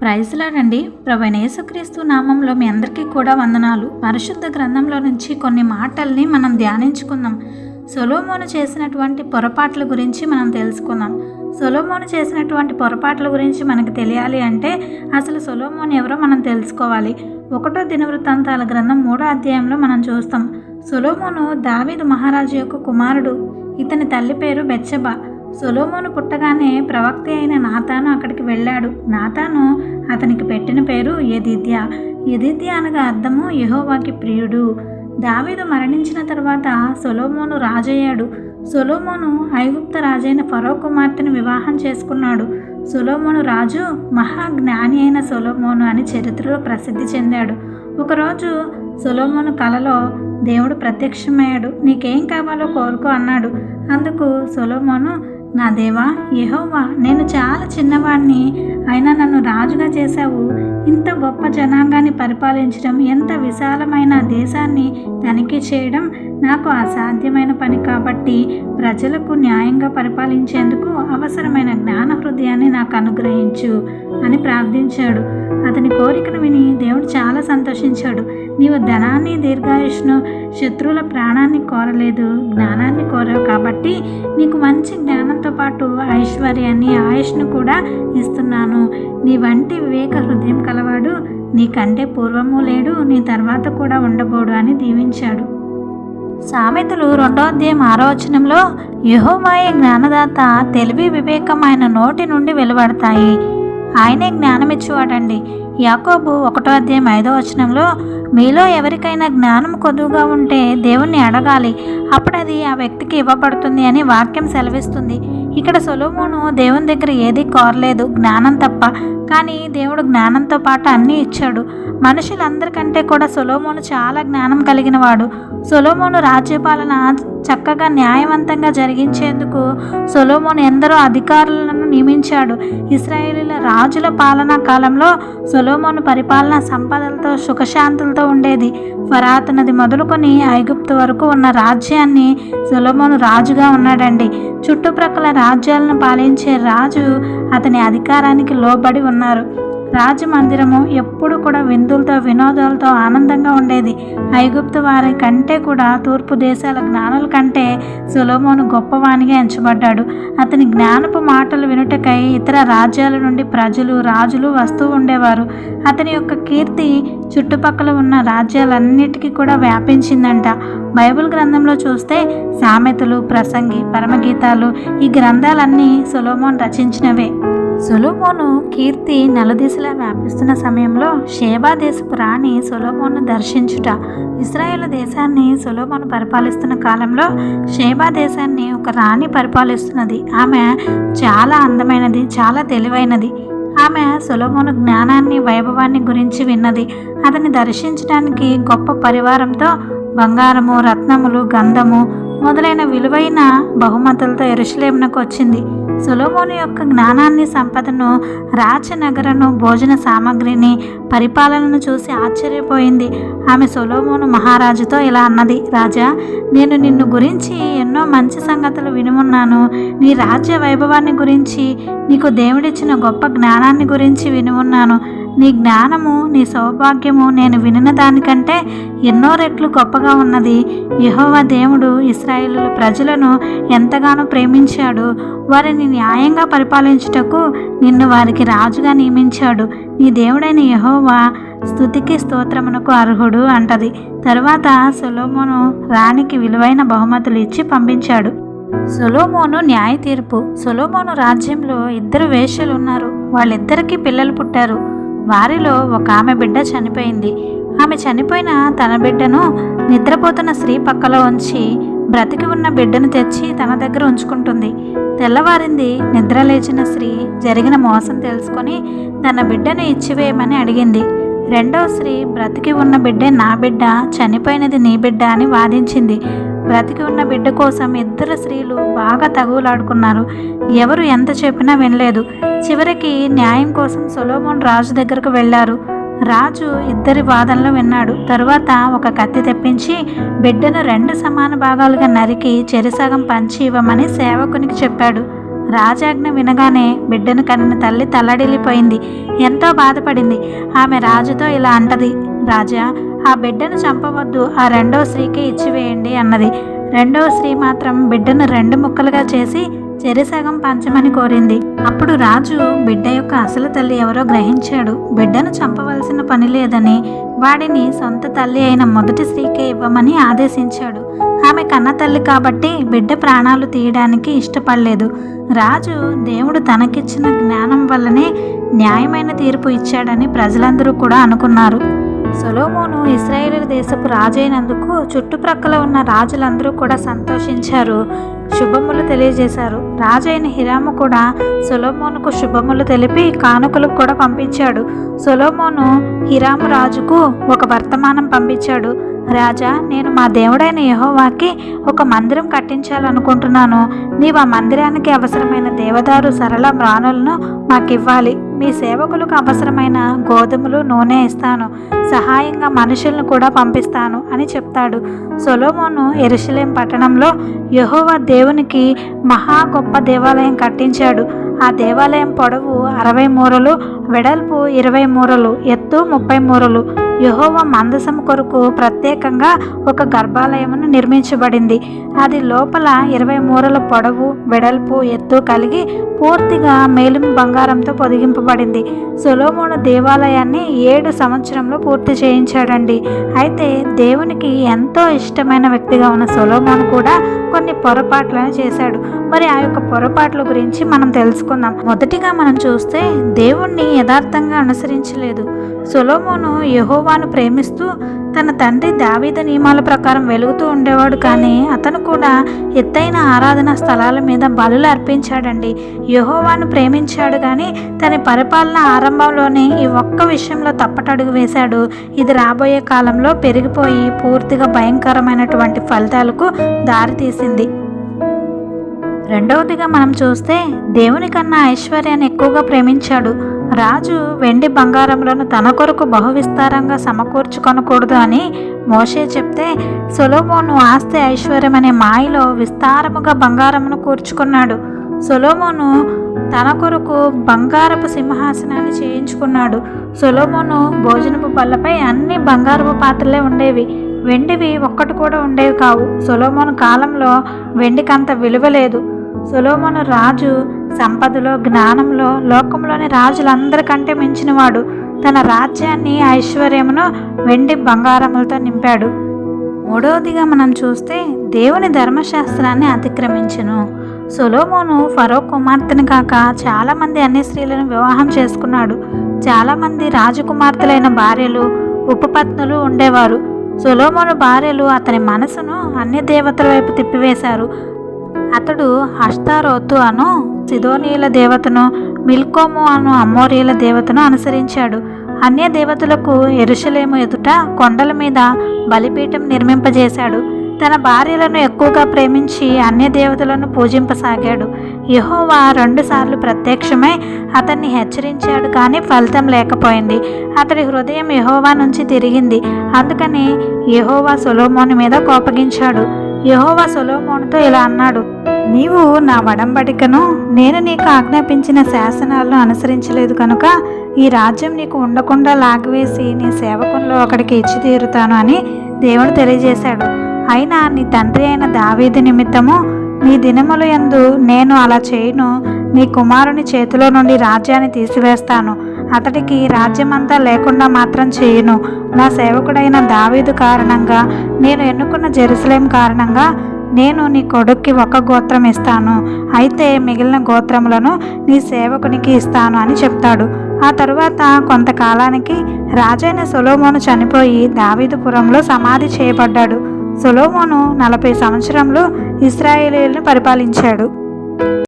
ప్రైజ్లాడండి ప్రవీణ యేసుక్రీస్తు నామంలో మీ అందరికీ కూడా వందనాలు. పరిశుద్ధ గ్రంథంలో నుంచి కొన్ని మాటల్ని మనం ధ్యానించుకుందాం. సొలోమోను చేసినటువంటి పొరపాట్ల గురించి మనం తెలుసుకుందాం. సొలోమోను చేసినటువంటి పొరపాట్ల గురించి మనకు తెలియాలి అంటే అసలు సొలోమోన్ ఎవరో మనం తెలుసుకోవాలి. ఒకటో దినవృత్తాంతాల గ్రంథం మూడో అధ్యాయంలో మనం చూస్తాం. సొలోమోను దావీదు మహారాజు యొక్క కుమారుడు. ఇతని తల్లి పేరు బెచ్చబా సొలోమోను పుట్టగానే ప్రవక్త అయిన నాతాను అక్కడికి వెళ్ళాడు. నాతాను అతనికి పెట్టిన పేరు యదిద్య. యదిద్య అనగా అర్థము యెహోవాకి ప్రియుడు. దావీదు మరణించిన తర్వాత సొలోమోను రాజయ్యాడు. సొలోమోను ఐగుప్త రాజైన ఫరో కుమార్తెను వివాహం చేసుకున్నాడు. సొలోమోను రాజు మహాజ్ఞాని అయిన సొలోమోను అని చరిత్రలో ప్రసిద్ధి చెందాడు. ఒకరోజు సొలోమోను కలలో దేవుడు ప్రత్యక్షమయ్యాడు. నీకేం కావాలో కోరుకో అన్నాడు. అందుకు సొలోమోను నా దేవా యహోవా నేను చాలా చిన్నవాడిని అయినా నన్ను రాజుగా చేశావు. ఇంత గొప్ప జనాంగాన్ని పరిపాలించడం ఎంత విశాలమైన దేశాన్ని తనిఖీ చేయడం నాకు అసాధ్యమైన పని కాబట్టి ప్రజలకు న్యాయంగా పరిపాలించేందుకు అవసరమైన జ్ఞాన హృదయాన్ని నాకు అనుగ్రహించు అని ప్రార్థించాడు. అతని కోరికను విని దేవుడు చాలా సంతోషించాడు. నీవు ధనాన్ని దీర్ఘాయుష్ను శత్రువుల ప్రాణాన్ని కోరలేదు జ్ఞానాన్ని కోరావు కాబట్టి నీకు మంచి జ్ఞానంతో పాటు ఐశ్వర్యాన్ని ఆయుష్ను కూడా ఇస్తున్నాను. నీ వంటి వివేక హృదయం కలవాడు నీకంటే పూర్వము లేడు నీ తర్వాత కూడా ఉండబోడు అని దీవించాడు. సామెతలు రెండో అధ్యాయం ఆరో వచనంలో యహోమాయ జ్ఞానదాత తెలివి వివేకం ఆయన నోటి నుండి వెలువడతాయి. ఆయనే జ్ఞానమిచ్చేవాడండి. యాకోబు ఒకటో అధ్యాయం ఐదో వచనంలో మీలో ఎవరికైనా జ్ఞానం కొద్దుగా ఉంటే దేవుణ్ణి అడగాలి. అప్పుడు అది ఆ వ్యక్తికి ఇవ్వబడుతుంది అని వాక్యం సెలవిస్తుంది. ఇక్కడ సొలోమోను దేవుని దగ్గర ఏదీ కోరలేదు. జ్ఞానం తప్ప కానీ దేవుడు జ్ఞానంతో పాటు అన్నీ ఇచ్చాడు. మనుషులందరికంటే కూడా సొలోమోను చాలా జ్ఞానం కలిగినవాడు. సొలోమోను రాజ్యపాలన చక్కగా న్యాయవంతంగా జరిగించేందుకు సొలోమోను ఎందరో అధికారులను నియమించాడు. ఇస్రాయేలీల రాజుల పాలనా కాలంలో సొలోమోను పరిపాలన సంపదలతో సుఖశాంతులతో ఉండేది. ఫరాతనది మొదలుకొని ఐగుప్తు వరకు ఉన్న రాజ్యాన్ని సొలోమోను రాజుగా ఉన్నాడండి. చుట్టుప్రక్కల రాజ్యాలను పాలించే రాజు అతని అధికారానికి లోబడి ఉన్నారు. రాజమందిరము ఎప్పుడు కూడా విందులతో వినోదాలతో ఆనందంగా ఉండేది. ఐగుప్తు వారి కంటే కూడా తూర్పు దేశాల జ్ఞానుల కంటే సులోమోను గొప్పవానిగా ఎంచబడ్డాడు. అతని జ్ఞానపు మాటలు వినుటకై ఇతర రాజ్యాల నుండి ప్రజలు రాజులు వస్తూ ఉండేవారు. అతని యొక్క కీర్తి చుట్టుపక్కల ఉన్న రాజ్యాలన్నిటికీ కూడా వ్యాపించిందంట. బైబిల్ గ్రంథంలో చూస్తే సామెతలు ప్రసంగి పరమగీతాలు ఈ గ్రంథాలన్నీ సులోమోన్ రచించినవే. సొలోమోను కీర్తి నలుదిశలా వ్యాపిస్తున్న సమయంలో షేబా దేశపు రాణి సొలోమోను దర్శించుట ఇస్రాయేల్ దేశాన్ని సొలోమోను పరిపాలిస్తున్న కాలంలో షేబా దేశాన్ని ఒక రాణి పరిపాలిస్తున్నది. ఆమె చాలా అందమైనది చాలా తెలివైనది. ఆమె సొలోమోను జ్ఞానాన్ని వైభవాన్ని గురించి విన్నది. అతన్ని దర్శించడానికి గొప్ప పరివారంతో బంగారము రత్నములు గంధము మొదలైన విలువైన బహుమతులతో ఎరుషులేమునకు వచ్చింది. సొలోమోను యొక్క జ్ఞానాన్ని సంపదను రాచనగరను భోజన సామాగ్రిని పరిపాలనను చూసి ఆశ్చర్యపోయింది. ఆమె సొలోమోను మహారాజుతో ఇలా అన్నది రాజా నేను నిన్ను గురించి ఎన్నో మంచి సంగతులు వినుమున్నాను. నీ రాజ్య వైభవాన్ని గురించి నీకు దేవుడిచ్చిన గొప్ప జ్ఞానాన్ని గురించి వినుమున్నాను. నీ జ్ఞానము నీ సౌభాగ్యము నేను వినిన దానికంటే ఎన్నో రెట్లు గొప్పగా ఉన్నది. యెహోవా దేవుడు ఇస్రాయేలు ప్రజలను ఎంతగానో ప్రేమించాడు. వారిని న్యాయంగా పరిపాలించుటకు నిన్ను వారికి రాజుగా నియమించాడు. నీ దేవుడైన యహోవా స్థుతికి స్తోత్రమునకు అర్హుడు అంటది. తరువాత సొలోమోను రాణికి విలువైన బహుమతులు ఇచ్చి పంపించాడు. సొలోమోను న్యాయ తీర్పు సొలోమోను రాజ్యంలో ఇద్దరు వేషలు ఉన్నారు వాళ్ళిద్దరికీ పిల్లలు పుట్టారు. వారిలో ఒక ఆమె బిడ్డ చనిపోయింది. ఆమె చనిపోయిన తన బిడ్డను నిద్రపోతున్న స్త్రీ పక్కలో ఉంచి బ్రతికి ఉన్న బిడ్డను తెచ్చి తన దగ్గర ఉంచుకుంటుంది. తెల్లవారింది నిద్ర లేచిన స్త్రీ జరిగిన మోసం తెలుసుకొని తన బిడ్డను ఇచ్చివేయమని అడిగింది. రెండవ స్త్రీ బ్రతికి ఉన్న బిడ్డే నా బిడ్డ చనిపోయినది నీ బిడ్డ అని వాదించింది. బ్రతికి ఉన్న బిడ్డ కోసం ఇద్దరు స్త్రీలు బాగా తగులాడుకున్నారు ఎవరు ఎంత చెప్పినా వినలేదు. చివరికి న్యాయం కోసం సొలోమోన్ రాజు దగ్గరకు వెళ్ళారు. రాజు ఇద్దరి వాదనలు విన్నాడు. తరువాత ఒక కత్తి తెప్పించి బిడ్డను రెండు సమాన భాగాలుగా నరికి చెరిసగం పంచి ఇవ్వమని సేవకునికి చెప్పాడు. రాజాజ్ఞ వినగానే బిడ్డను కనిన తల్లి తల్లడిల్లిపోయింది. ఎంతో బాధపడింది. ఆమె రాజుతో ఇలా అంటది రాజా ఆ బిడ్డను చంపవద్దు ఆ రెండో స్త్రీకి ఇచ్చివేయండి అన్నది. రెండవ స్త్రీ మాత్రం బిడ్డను రెండు ముక్కలుగా చేసి చెరిసగం పంచమని కోరింది. అప్పుడు రాజు బిడ్డ యొక్క అసలు తల్లి ఎవరో గ్రహించాడు. బిడ్డను చంపవలసిన పని లేదని వాడిని సొంత తల్లి అయిన మొదటి స్త్రీకే ఇవ్వమని ఆదేశించాడు. ఆమె కన్న తల్లి కాబట్టి బిడ్డ ప్రాణాలు తీయడానికి ఇష్టపడలేదు. రాజు దేవుడు తనకిచ్చిన జ్ఞానం వల్లనే న్యాయమైన తీర్పు ఇచ్చాడని ప్రజలందరూ కూడా అనుకున్నారు. సొలోమోను ఇస్రాయేల్ దేశపు రాజైనందుకు చుట్టుప్రక్కల ఉన్న రాజులందరూ కూడా సంతోషించారు. శుభములు తెలియజేశారు. రాజైన హిరాము కూడా సొలోమోనుకు శుభములు తెలిపి కానుకలు కూడా పంపించాడు. సొలోమోను హిరాము రాజుకు ఒక వర్తమానం పంపించాడు. రాజా నేను మా దేవుడైన యహోవాకి ఒక మందిరం కట్టించాలనుకుంటున్నాను. నీవు ఆ మందిరానికి అవసరమైన దేవదారు సరళ మ్రాణులను మాకివ్వాలి. మీ సేవకులకు అవసరమైన గోధుమలు నూనె ఇస్తాను. సహాయంగా మనుషులను కూడా పంపిస్తాను అని చెప్తాడు. సొలోమోను ఎరుషలేం పట్టణంలో యహోవా దేవునికి మహా గొప్ప దేవాలయం కట్టించాడు. ఆ దేవాలయం పొడవు అరవై మూరలు వెడల్పు ఇరవై మూరలు ఎత్తు ముప్పై మూరలు. యహోవ మందసం కొరకు ప్రత్యేకంగా ఒక గర్భాలయమును నిర్మించబడింది. అది లోపల ఇరవై మూరల పొడవు వెడల్పు ఎత్తు కలిగి పూర్తిగా మేలిమి బంగారంతో పొదిగింపబడింది. సొలోమోను దేవాలయాన్ని ఏడు సంవత్సరంలో పూర్తి చేయించాడండి. అయితే దేవునికి ఎంతో ఇష్టమైన వ్యక్తిగా ఉన్న సొలోమోను కూడా కొన్ని పొరపాట్లను చేశాడు. మరి ఆ యొక్క పొరపాట్ల గురించి మనం తెలుసుకుందాం. మొదటిగా మనం చూస్తే దేవుణ్ణి యథార్థంగా అనుసరించలేదు. సొలోమోను యహోవాను ప్రేమిస్తూ తన తండ్రి దావీద నియమాల ప్రకారం వెలుగుతూ ఉండేవాడు. కానీ అతను కూడా ఎత్తైన ఆరాధన స్థలాల మీద బలులు అర్పించాడండి. యహోవాను ప్రేమించాడు కానీ తన పరిపాలన ఆరంభంలోనే ఈ ఒక్క విషయంలో తప్పటడుగు వేశాడు. ఇది రాబోయే కాలంలో పెరిగిపోయి పూర్తిగా భయంకరమైనటువంటి ఫలితాలకు దారితీసింది. రెండవదిగా మనం చూస్తే దేవుని కన్నా ఐశ్వర్యాన్ని ఎక్కువగా ప్రేమించాడు. రాజు వెండి బంగారములను తన కొరకు బహువిస్తారంగా సమకూర్చుకొనకూడదు అని మోషే చెప్తే సొలోమోను ఆస్తి ఐశ్వర్యం అనే మాయలో విస్తారముగా బంగారమును కూర్చుకున్నాడు. సొలోమోను తన కొరకు బంగారపు సింహాసనాన్ని చేయించుకున్నాడు. సొలోమోను భోజనపు బల్లపై అన్ని బంగారపు పాత్రలే ఉండేవి. వెండివి ఒక్కటి కూడా ఉండేవి కావు. సొలోమోను కాలంలో వెండికంత విలువ లేదు. సొలోమోను రాజు సంపదలో జ్ఞానంలో లోకంలోని రాజులందరికంటే మించినవాడు. తన రాజ్యాన్ని ఐశ్వర్యమును వెండి బంగారములతో నింపాడు. మూడవదిగా మనం చూస్తే దేవుని ధర్మశాస్త్రాన్ని అతిక్రమించును. సొలోమోను ఫరో కుమార్తెను కాక చాలామంది అన్ని స్త్రీలను వివాహం చేసుకున్నాడు. చాలామంది రాజకుమార్తెలైన భార్యలు ఉపపత్నులు ఉండేవారు. సొలోమోను భార్యలు అతని మనసును అన్ని దేవతల వైపు తిప్పివేశారు. అతడు హస్తారోతు అను సిదోనీల దేవతను మిల్కోము అను అమ్మోరీల దేవతను అనుసరించాడు. అన్య దేవతలకు ఎరుషలేము ఎదుట కొండల మీద బలిపీఠం నిర్మింపజేశాడు. తన భార్యలను ఎక్కువగా ప్రేమించి అన్య దేవతలను పూజింపసాగాడు. యహోవా రెండుసార్లు ప్రత్యక్షమై అతన్ని హెచ్చరించాడు కానీ ఫలితం లేకపోయింది. అతడి హృదయం యహోవా నుంచి తిరిగింది. అందుకని యహోవా సొలోమోని మీద కోపగించాడు. యహోవా సొలోమోనుతో ఇలా అన్నాడు నీవు నా వడంబడికను నేను నీకు ఆజ్ఞాపించిన శాసనాలను అనుసరించలేదు కనుక ఈ రాజ్యం నీకు ఉండకుండా లాగివేసి నీ సేవకుల్లో ఒకడికి ఇచ్చి తీరుతాను అని దేవుడు తెలియజేశాడు. అయినా నీ తండ్రి అయిన దావీది నిమిత్తము నీ దినములు ఎందు నేను అలా చేయను. నీ కుమారుని చేతిలో నుండి రాజ్యాన్ని తీసివేస్తాను. అతడికి రాజ్యమంతా లేకుండా మాత్రం చేయను. నా సేవకుడైన దావీదు కారణంగా నేను ఎన్నుకున్న జెరూసలేం కారణంగా నేను నీ కొడుక్కి ఒక గోత్రం ఇస్తాను. అయితే మిగిలిన గోత్రములను నీ సేవకునికి ఇస్తాను అని చెప్తాడు. ఆ తరువాత కొంతకాలానికి రాజైన సొలోమోను చనిపోయి దావీదుపురంలో సమాధి చేయబడ్డాడు. సొలోమోను నలభై సంవత్సరంలో ఇస్రాయేలీలను పరిపాలించాడు.